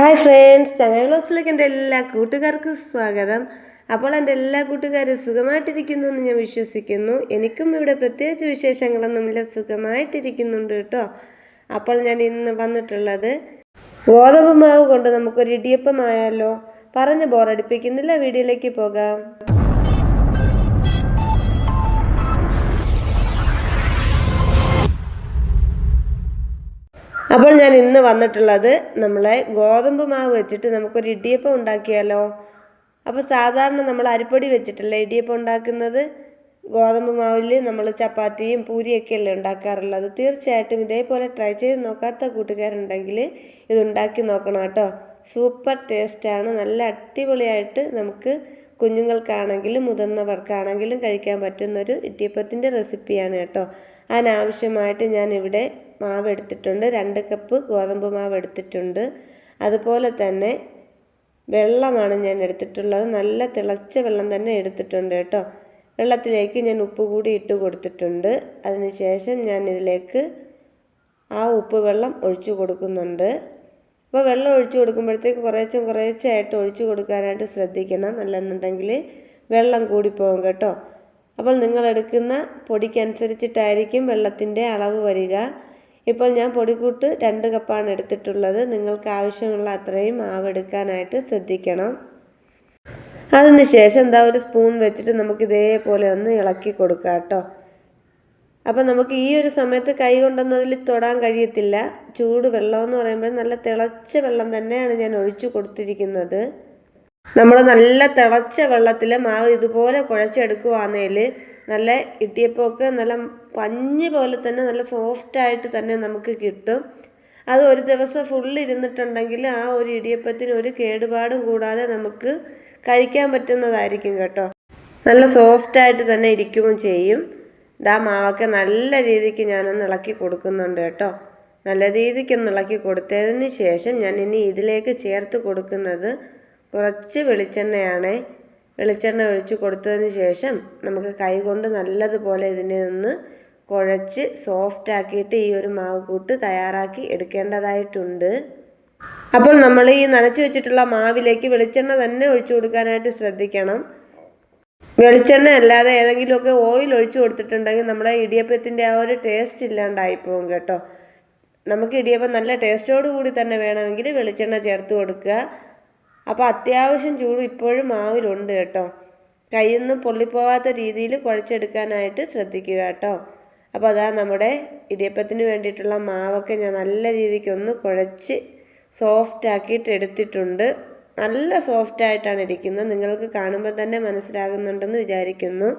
Hi friends ചങ്ങായി വ്ളോഗ്സിലേക്ക് എന്റെ എല്ലാ കൂട്ടുകാർക്കും സ്വാഗതം. അപ്പോൾ എന്റെ എല്ലാ കൂട്ടുകാരും സുഖമായിട്ടിരിക്കുന്നു എന്ന് ഞാൻ വിശ്വസിക്കുന്നു. എനിക്കും ഇവിടെ പ്രത്യേകിച്ച് വിശേഷങ്ങളൊന്നുമില്ല സുഖമായിട്ടിരിക്കുന്നുണ്ട് കേട്ടോ. അപ്പോൾ ഞാൻ ഇന്ന് വന്നിട്ടുള്ളത് ഗോതമ്പ് മാവ് കൊണ്ട് നമുക്കൊരു ഇടിയപ്പമായാലോ പറഞ്ഞ് ബോറടിപ്പിക്കുന്നില്ല വീഡിയോയിലേക്ക് പോകാം. അപ്പോൾ ഞാൻ ഇന്ന് വന്നിട്ടുള്ളത് നമ്മളെ ഗോതമ്പ് മാവ് വെച്ചിട്ട് നമുക്കൊരു ഇടിയപ്പം ഉണ്ടാക്കിയാലോ? അപ്പോൾ സാധാരണ നമ്മൾ അരിപ്പൊടി വെച്ചിട്ടല്ലേ ഇടിയപ്പം ഉണ്ടാക്കുന്നത്? ഗോതമ്പ് മാവിൽ നമ്മൾ ചപ്പാത്തിയും പൂരിയൊക്കെ അല്ലേ ഉണ്ടാക്കാറുള്ളത്? തീർച്ചയായിട്ടും ഇതേപോലെ ട്രൈ ചെയ്ത് നോക്കാത്ത കൂട്ടുകാരുണ്ടെങ്കിൽ ഇത് ഉണ്ടാക്കി നോക്കണം കേട്ടോ. സൂപ്പർ ടേസ്റ്റാണ് നല്ല അടിപൊളിയായിട്ട് നമുക്ക് കുഞ്ഞുങ്ങൾക്കാണെങ്കിലും മുതിർന്നവർക്കാണെങ്കിലും കഴിക്കാൻ പറ്റുന്നൊരു ഇടിയപ്പത്തിന്റെ റെസിപ്പിയാണ് കേട്ടോ. അതിനാവശ്യമായിട്ട് ഞാനിവിടെ മാവ് എടുത്തിട്ടുണ്ട്. രണ്ട് കപ്പ് ഗോതമ്പ് മാവ് എടുത്തിട്ടുണ്ട്. അതുപോലെ തന്നെ വെള്ളമാണ് ഞാൻ എടുത്തിട്ടുള്ളത്. നല്ല തിളച്ച വെള്ളം തന്നെ എടുത്തിട്ടുണ്ട് കേട്ടോ. വെള്ളത്തിലേക്ക് ഞാൻ ഉപ്പ് കൂടി ഇട്ട് കൊടുത്തിട്ടുണ്ട്. അതിനുശേഷം ഞാൻ ഇതിലേക്ക് ആ ഉപ്പ് വെള്ളം ഒഴിച്ചു കൊടുക്കുന്നുണ്ട്. അപ്പോൾ വെള്ളം ഒഴിച്ചു കൊടുക്കുമ്പോഴത്തേക്ക് കുറേച്ചും കുറേച്ചായിട്ട് ഒഴിച്ചു കൊടുക്കാനായിട്ട് ശ്രദ്ധിക്കണം. അല്ലെന്നുണ്ടെങ്കിൽ വെള്ളം കൂടിപ്പോകും കേട്ടോ. അപ്പോൾ നിങ്ങൾ എടുക്കുന്ന പൊടിക്കനുസരിച്ചിട്ടായിരിക്കും വെള്ളത്തിന്റെ അളവ് വരിക. ഇപ്പോൾ ഞാൻ പൊടിക്കൂട്ട് രണ്ട് കപ്പാണ് എടുത്തിട്ടുള്ളത്. നിങ്ങൾക്ക് ആവശ്യമുള്ള അത്രയും മാവ് എടുക്കാനായിട്ട് ശ്രദ്ധിക്കണം. അതിനുശേഷം എന്താ ഒരു സ്പൂൺ വെച്ചിട്ട് നമുക്ക് ഇതേപോലെ ഒന്ന് ഇളക്കി കൊടുക്കാം കേട്ടോ. അപ്പം നമുക്ക് ഈ ഒരു സമയത്ത് കൈ കൊണ്ടൊന്നും അതിൽ തൊടാൻ കഴിയത്തില്ല. ചൂട് വെള്ളം എന്ന് പറയുമ്പോൾ നല്ല തിളച്ച വെള്ളം തന്നെയാണ് ഞാൻ ഒഴിച്ചു കൊടുത്തിരിക്കുന്നത്. നമ്മൾ നല്ല തിളച്ച വെള്ളത്തിൽ മാവ് ഇതുപോലെ കുഴച്ചെടുക്കുവാന്നേൽ നല്ല ഇടിയപ്പമൊക്കെ നല്ല പഞ്ഞ് പോലെ തന്നെ നല്ല സോഫ്റ്റായിട്ട് തന്നെ നമുക്ക് കിട്ടും. അത് ഒരു ദിവസം ഫുൾ ഇരുന്നിട്ടുണ്ടെങ്കിൽ ആ ഒരു ഇടിയപ്പത്തിന് ഒരു കേടുപാടും കൂടാതെ നമുക്ക് കഴിക്കാൻ പറ്റുന്നതായിരിക്കും കേട്ടോ. നല്ല സോഫ്റ്റായിട്ട് തന്നെ ഇരിക്കുകയും ചെയ്യും. ഇതാ മാവൊക്കെ നല്ല രീതിക്ക് ഞാനൊന്ന് ഇളക്കി കൊടുക്കുന്നുണ്ട് കേട്ടോ. നല്ല രീതിക്കൊന്ന് ഇളക്കി കൊടുത്തതിന് ശേഷം ഞാൻ ഇനി ഇതിലേക്ക് ചേർത്ത് കൊടുക്കുന്നത് കുറച്ച് വെളിച്ചെണ്ണയാണ്. വെളിച്ചെണ്ണ ഒഴിച്ച് കൊടുത്തതിന് ശേഷം നമുക്ക് കൈ കൊണ്ട് നല്ലതുപോലെ ഇതിനെ ഒന്ന് കുഴച്ച് സോഫ്റ്റ് ആക്കിയിട്ട് ഈ ഒരു മാവ് കൂട്ട് തയ്യാറാക്കി എടുക്കേണ്ടതായിട്ടുണ്ട്. അപ്പോൾ നമ്മൾ ഈ നനച്ച് വെച്ചിട്ടുള്ള മാവിലേക്ക് വെളിച്ചെണ്ണ തന്നെ ഒഴിച്ചു കൊടുക്കാനായിട്ട് ശ്രദ്ധിക്കണം. വെളിച്ചെണ്ണ അല്ലാതെ ഏതെങ്കിലുമൊക്കെ ഓയിൽ ഒഴിച്ചു കൊടുത്തിട്ടുണ്ടെങ്കിൽ നമ്മുടെ ഇടിയപ്പത്തിന്റെ ആ ഒരു ടേസ്റ്റ് ഇല്ലാണ്ടായി പോകും കേട്ടോ. നമുക്ക് ഇടിയപ്പം നല്ല ടേസ്റ്റോട് കൂടി തന്നെ വേണമെങ്കിൽ വെളിച്ചെണ്ണ ചേർത്ത് കൊടുക്കുക. അപ്പോൾ അത്യാവശ്യം ചൂട് ഇപ്പോഴും മാവിലുണ്ട് കേട്ടോ. കയ്യിൽ നിന്ന് പൊള്ളിപ്പോവാത്ത രീതിയിൽ കുഴച്ചെടുക്കാനായിട്ട് ശ്രദ്ധിക്കുക കേട്ടോ. അപ്പോൾ അതാ നമ്മുടെ ഇടിയപ്പത്തിന് വേണ്ടിയിട്ടുള്ള മാവൊക്കെ ഞാൻ നല്ല രീതിക്ക് ഒന്ന് കുഴച്ച് സോഫ്റ്റ് ആക്കിയിട്ട് എടുത്തിട്ടുണ്ട്. നല്ല സോഫ്റ്റ് ആയിട്ടാണ് ഇരിക്കുന്നത്. നിങ്ങൾക്ക് കാണുമ്പോൾ തന്നെ മനസ്സിലാകുന്നുണ്ടെന്ന് വിചാരിക്കുന്നു.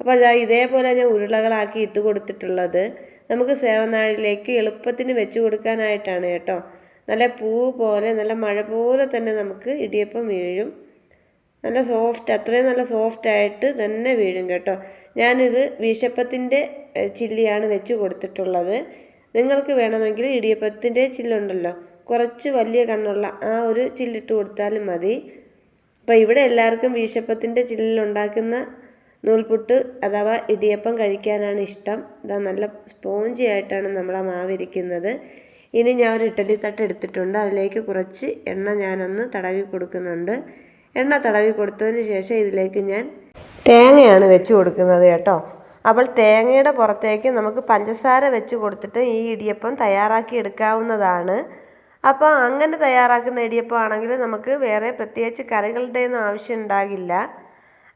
അപ്പോൾ അതാ ഇതേപോലെ ഞാൻ ഉരുളകളാക്കി ഇട്ട് കൊടുത്തിട്ടുള്ളത്. നമുക്ക് സേവനാഴിലേക്ക് എളുപ്പത്തിന് വെച്ച് കൊടുക്കാനായിട്ടാണ് കേട്ടോ. നല്ല പൂ പോലെ നല്ല മഴ പോലെ തന്നെ നമുക്ക് ഇടിയപ്പം വീഴും. നല്ല സോഫ്റ്റ് അത്രയും നല്ല സോഫ്റ്റ് ആയിട്ട് തന്നെ വീഴും കേട്ടോ. ഞാനിത് വീശപ്പത്തിന്റെ ചില്ലിയാണ് വെച്ച് കൊടുത്തിട്ടുള്ളത്. നിങ്ങൾക്ക് വേണമെങ്കിൽ ഇടിയപ്പത്തിന്റെ ചില്ലുണ്ടല്ലോ. കുറച്ച് വലിയ കണ്ണുള്ള ആ ഒരു ചില്ലിട്ട് കൊടുത്താലും മതി. അപ്പോൾ ഇവിടെ എല്ലാവർക്കും വീശപ്പത്തിന്റെ ചില്ലിലുണ്ടാക്കുന്ന നൂൽപുട്ട് അഥവാ ഇടിയപ്പം കഴിക്കാനാണ് ഇഷ്ടം. ഇതാ നല്ല സ്പോഞ്ചി ആയിട്ടാണ് നമ്മൾ ആ മാവിരിക്കുന്നത് ഇനി ഞാൻ ഒരു ഇഡ്ഡലി തട്ട് എടുത്തിട്ടുണ്ട്. അതിലേക്ക് കുറച്ച് എണ്ണ ഞാനൊന്ന് തടവി കൊടുക്കുന്നുണ്ട്. എണ്ണ തടവി കൊടുത്തതിന് ശേഷം ഇതിലേക്ക് ഞാൻ തേങ്ങയാണ് വെച്ച് കൊടുക്കുന്നത് കേട്ടോ. അപ്പോൾ തേങ്ങയുടെ പുറത്തേക്ക് നമുക്ക് പഞ്ചസാര വെച്ച് കൊടുത്തിട്ട് ഈ ഇടിയപ്പം തയ്യാറാക്കി എടുക്കാവുന്നതാണ്. അപ്പോൾ അങ്ങനെ തയ്യാറാക്കുന്ന ഇടിയപ്പം ആണെങ്കിൽ നമുക്ക് വേറെ പ്രത്യേകിച്ച് കറികളുടെയൊന്നും ആവശ്യം ഉണ്ടാകില്ല.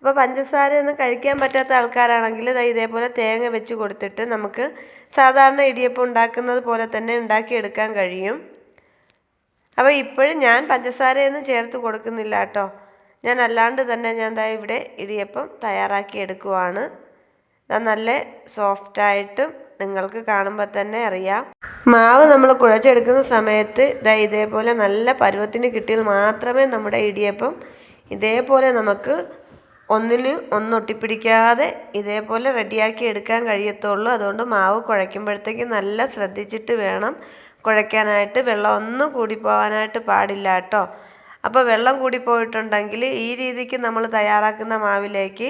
അപ്പോൾ പഞ്ചസാര ഒന്നും കഴിക്കാൻ പറ്റാത്ത ആൾക്കാരാണെങ്കിൽ ഇതേപോലെ തേങ്ങ വെച്ച് കൊടുത്തിട്ട് നമുക്ക് സാധാരണ ഇടിയപ്പം ഉണ്ടാക്കുന്നത് പോലെ തന്നെ ഉണ്ടാക്കിയെടുക്കാൻ കഴിയും. അപ്പോൾ ഇപ്പോഴും ഞാൻ പഞ്ചസാരയൊന്നും ചേർത്ത് കൊടുക്കുന്നില്ല കേട്ടോ. ഞാൻ അല്ലാണ്ട് തന്നെ ഞാൻ ദാ ഇവിടെ ഇടിയപ്പം തയ്യാറാക്കി എടുക്കുവാണ്. നല്ല സോഫ്റ്റായിട്ടും നിങ്ങൾക്ക് കാണുമ്പോൾ തന്നെ അറിയാം. മാവ് നമ്മൾ കുഴച്ചെടുക്കുന്ന സമയത്ത് ദാ ഇതേപോലെ നല്ല പരുവത്തിന് കിട്ടിയാൽ മാത്രമേ നമ്മുടെ ഇടിയപ്പം ഇതേപോലെ നമുക്ക് ഒന്നിൽ ഒന്നൊട്ടിപ്പിടിക്കാതെ ഇതേപോലെ റെഡിയാക്കി എടുക്കാൻ കഴിയത്തുള്ളൂ. അതുകൊണ്ട് മാവ് കുഴയ്ക്കുമ്പോഴത്തേക്ക് നല്ല ശ്രദ്ധിച്ചിട്ട് വേണം കുഴയ്ക്കാനായിട്ട്. വെള്ളം ഒന്നും കൂടി പോകാനായിട്ട് പാടില്ല കേട്ടോ. അപ്പോൾ വെള്ളം കൂടി പോയിട്ടുണ്ടെങ്കിൽ ഈ രീതിക്ക് നമ്മൾ തയ്യാറാക്കുന്ന മാവിലേക്ക്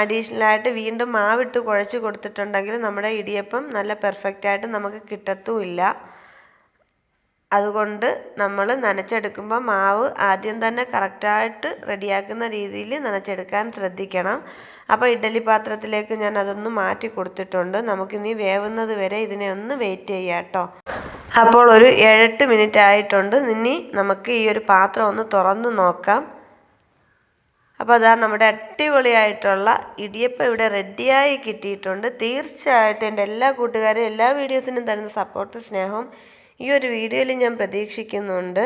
അഡീഷണലായിട്ട് വീണ്ടും മാവിട്ട് കുഴച്ച് കൊടുത്തിട്ടുണ്ടെങ്കിൽ നമ്മുടെ ഇടിയപ്പം നല്ല പെർഫെക്റ്റായിട്ട് നമുക്ക് കിട്ടത്തുമില്ല. അതുകൊണ്ട് നമ്മൾ നനച്ചെടുക്കുമ്പോൾ മാവ് ആദ്യം തന്നെ കറക്റ്റായിട്ട് റെഡിയാക്കുന്ന രീതിയിൽ നനച്ചെടുക്കാൻ ശ്രദ്ധിക്കണം. അപ്പോൾ ഇഡ്ഡലി പാത്രത്തിലേക്ക് ഞാൻ അതൊന്ന് മാറ്റി കൊടുത്തിട്ടുണ്ട്. നമുക്കിനി വേവുന്നത് വരെ ഇതിനെ ഒന്ന് വെയിറ്റ് ചെയ്യാം കേട്ടോ. അപ്പോൾ ഒരു ഏഴെട്ട് മിനിറ്റ് ആയിട്ടുണ്ട്. ഇനി നമുക്ക് ഈ ഒരു പാത്രം ഒന്ന് തുറന്ന് നോക്കാം. അപ്പോൾ അതാ നമ്മുടെ അടിപൊളിയായിട്ടുള്ള ഇടിയപ്പം ഇവിടെ റെഡിയായി കിട്ടിയിട്ടുണ്ട്. തീർച്ചയായിട്ടും എന്റെ എല്ലാ കൂട്ടുകാരും എല്ലാ വീഡിയോസിനും തരുന്ന സപ്പോർട്ട് സ്നേഹവും ഈ ഒരു വീഡിയോയിൽ ഞാൻ പ്രതീക്ഷിക്കുന്നുണ്ട്.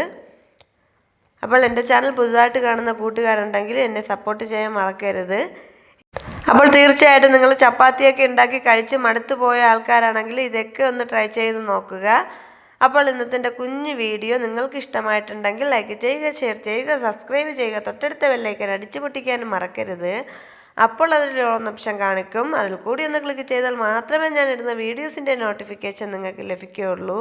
അപ്പോൾ എന്റെ ചാനൽ പുതുതായിട്ട് കാണുന്ന കൂട്ടുകാരുണ്ടെങ്കിൽ എന്നെ സപ്പോർട്ട് ചെയ്യാൻ മറക്കരുത്. അപ്പോൾ തീർച്ചയായിട്ടും നിങ്ങൾ ചപ്പാത്തിയൊക്കെ ഉണ്ടാക്കി കഴിച്ച് മടുത്തു പോയ ആൾക്കാരാണെങ്കിൽ ഇതൊക്കെ ഒന്ന് ട്രൈ ചെയ്ത് നോക്കുക. അപ്പോൾ ഇന്നത്തെ കുഞ്ഞ് വീഡിയോ നിങ്ങൾക്ക് ഇഷ്ടമായിട്ടുണ്ടെങ്കിൽ ലൈക്ക് ചെയ്യുക ഷെയർ ചെയ്യുക സബ്സ്ക്രൈബ് ചെയ്യുക തൊട്ടടുത്ത വെള്ളൈക്കൻ അടിച്ചു പൊട്ടിക്കാനും മറക്കരുത്. അപ്പോൾ അതിൽ ഓൺ ഓപ്ഷൻ കാണിക്കും. അതിൽ കൂടി ഒന്ന് ക്ലിക്ക് ചെയ്താൽ മാത്രമേ ഞാൻ ഇടുന്ന വീഡിയോസിന്റെ നോട്ടിഫിക്കേഷൻ നിങ്ങൾക്ക് ലഭിക്കുകയുള്ളൂ.